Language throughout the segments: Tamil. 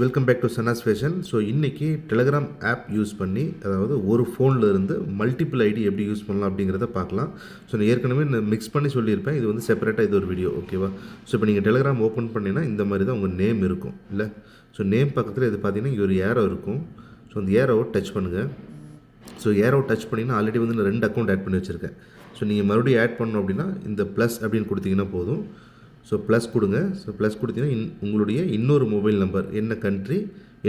Welcome back to Sana's fashion so இன்றைக்கி டெலகிராம் ஆப் யூஸ் பண்ணி அதாவது ஒரு ஃபோனில் இருந்து மல்டிபிள் ஐடி எப்படி யூஸ் பண்ணலாம் அப்படிங்கிறத பார்க்கலாம். ஸோ நான் ஏற்கனவே நான் மிக்ஸ் பண்ணி சொல்லியிருப்பேன். இது வந்து செப்பரேட்டாக இது ஒரு வீடியோ ஓகேவா ஸோ இப்போ நீங்கள் டெலகிராம் ஓப்பன் பண்ணினா இந்த மாதிரி தான் உங்கள் நேம் இருக்கும் இல்லை? ஸோ நேம் பக்கத்தில் இது பார்த்தீங்கன்னா இங்கே ஒரு ஏரோ இருக்கும். ஸோ அந்த ஏரோவை டச் பண்ணுங்கள் ஸோ ஏரோ டச் பண்ணிங்கன்னா ஆல்ரெடி வந்து நான் ரெண்டு அக்கௌண்ட் ஆட் பண்ணி வச்சுருக்கேன். ஸோ நீங்கள் மறுபடியும் ஆட் பண்ணணும் அப்படின்னா இந்த ப்ளஸ் அப்படின்னு கொடுத்தீங்கன்னா போதும். ஸோ ப்ளஸ் கொடுங்க. ஸோ ப்ளஸ் கொடுத்தீங்கன்னா இன் உங்களுடைய இன்னொரு மொபைல் நம்பர் என்ன கண்ட்ரி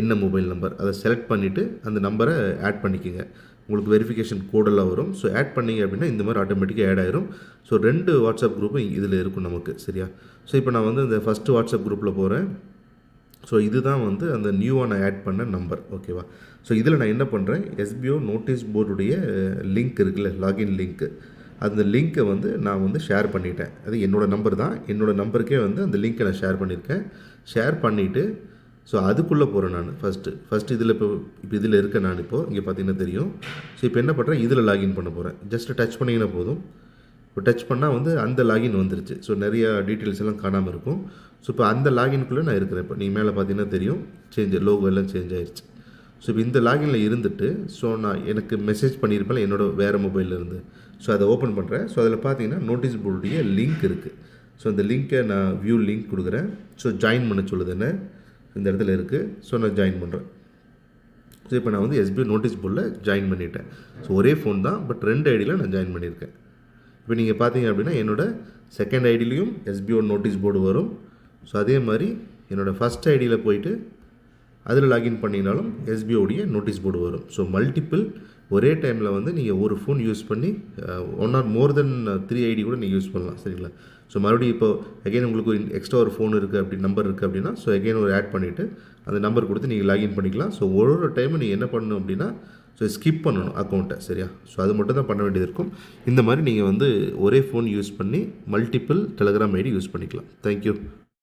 என்ன மொபைல் நம்பர் அதை செலக்ட் பண்ணிவிட்டு அந்த நம்பரை ஆட் பண்ணிக்கோங்க. உங்களுக்கு வெரிஃபிகேஷன் கோடெல்லாம் வரும். ஸோ ஆட் பண்ணீங்க அப்படின்னா இந்த மாதிரி ஆட்டோமேட்டிக்காக ஆட் ஆயிரும். ஸோ ரெண்டு வாட்ஸ்அப் குரூப்பும் இதில் இருக்கும் நமக்கு சரியா? ஸோ இப்போ நான் வந்து இந்த ஃபஸ்ட்டு வாட்ஸ்அப் குரூப்பில் போகிறேன் ஸோ இதுதான் வந்து அந்த நியூவாக நான் ஆட் பண்ண நம்பர் ஓகேவா ஸோ இதில் நான் என்ன பண்ணுறேன் எஸ்பிஓ நோட்டீஸ் போர்டுடைய லிங்க் இருக்குல்ல லாகின் லிங்க்கு அந்த லிங்க்கை வந்து நான் வந்து ஷேர் பண்ணிட்டேன். அது என்னோடய நம்பர் தான். என்னோடய நம்பருக்கே வந்து அந்த லிங்க்கை நான் ஷேர் பண்ணியிருக்கேன் ஷேர் பண்ணிவிட்டு ஸோ அதுக்குள்ளே போகிறேன் நான். ஃபஸ்ட்டு ஃபஸ்ட்டு இதில் இப்போ இப்போ இதில் இருக்கேன் நான் இப்போது இங்கே பார்த்தீங்கன்னா தெரியும். ஸோ இப்போ என்ன பண்ணுறேன் இதில் லாகின் பண்ண போகிறேன் ஜஸ்ட்டு டச் பண்ணிங்கன்னா போதும். இப்போ டச் பண்ணால் வந்து அந்த லாகின் வந்துருச்சு. ஸோ நிறைய டீட்டெயில்ஸ் எல்லாம் காணாமல் இருக்கும். ஸோ இப்போ அந்த லாகின்குள்ளே நான் இருக்கிறேன். இப்போ நீங்கள் மேலே பார்த்தீங்கன்னா தெரியும். சேஞ்ச் லோகோ எல்லாம் சேஞ்ச் ஆயிடுச்சு ஸோ இப்போ இந்த லாகினில் இருந்துட்டு ஸோ நான் எனக்கு மெசேஜ் பண்ணியிருப்பேன் என்னோட வேறு மொபைலில் இருந்து. ஸோ அதை ஓப்பன் பண்ணுறேன் ஸோ அதில் பார்த்தீங்கன்னா நோட்டீஸ் போர்டுடைய லிங்க் இருக்குது ஸோ அந்த லிங்க்கை நான் வியூ லிங்க் கொடுக்குறேன். ஸோ ஜாயின் பண்ண சொல்லுது என்ன? இந்த இடத்துல இருக்குது ஸோ நான் ஜாயின் பண்ணுறேன் ஸோ இப்போ நான் வந்து எஸ்பிஐ நோட்டீஸ் போர்டில் ஜாயின் பண்ணிட்டேன். ஸோ ஒரே ஃபோன் தான் பட் ரெண்டு ஐடியில் நான் ஜாயின் பண்ணியிருக்கேன். இப்போ நீங்கள் பார்த்தீங்க அப்படின்னா என்னோடய செகண்ட் ஐடிலையும் எஸ்பிஓ நோட்டீஸ் போர்டு வரும். ஸோ அதே மாதிரி என்னோடய ஃபஸ்ட் ஐடியில் போயிட்டு அதில் லாகின் பண்ணினாலும் எஸ்பிஓடைய நோட்டீஸ் போர்டு வரும். ஸோ மல்டிபிள் ஒரே டைமில் வந்து நீங்கள் ஒரு ஃபோன் யூஸ் பண்ணி one or more then three ID கூட நீங்கள் யூஸ் பண்ணலாம். சரிங்களா? ஸோ மறுபடியும் இப்போ அகைன் உங்களுக்கு எக்ஸ்ட்ரா ஒரு ஃபோன் இருக்குது அப்படி நம்பர் இருக்குது அப்படின்னா ஸோ அகைன் ஒரு ஆட் பண்ணிவிட்டு அந்த நம்பர் கொடுத்து நீங்கள் லாகின் பண்ணிக்கலாம். ஸோ ஒரு ஒரு டைமும் நீங்கள் என்ன பண்ணணும் அப்படின்னா ஸோ ஸ்கிப் பண்ணணும் அக்கௌண்ட்டை சரியா? ஸோ அது மட்டும் தான் பண்ண வேண்டியது இருக்கும். இந்த மாதிரி நீங்கள் வந்து ஒரே ஃபோன் யூஸ் பண்ணி மல்டிபிள் டெலகிராம் ஐடி யூஸ் பண்ணிக்கலாம். Thank you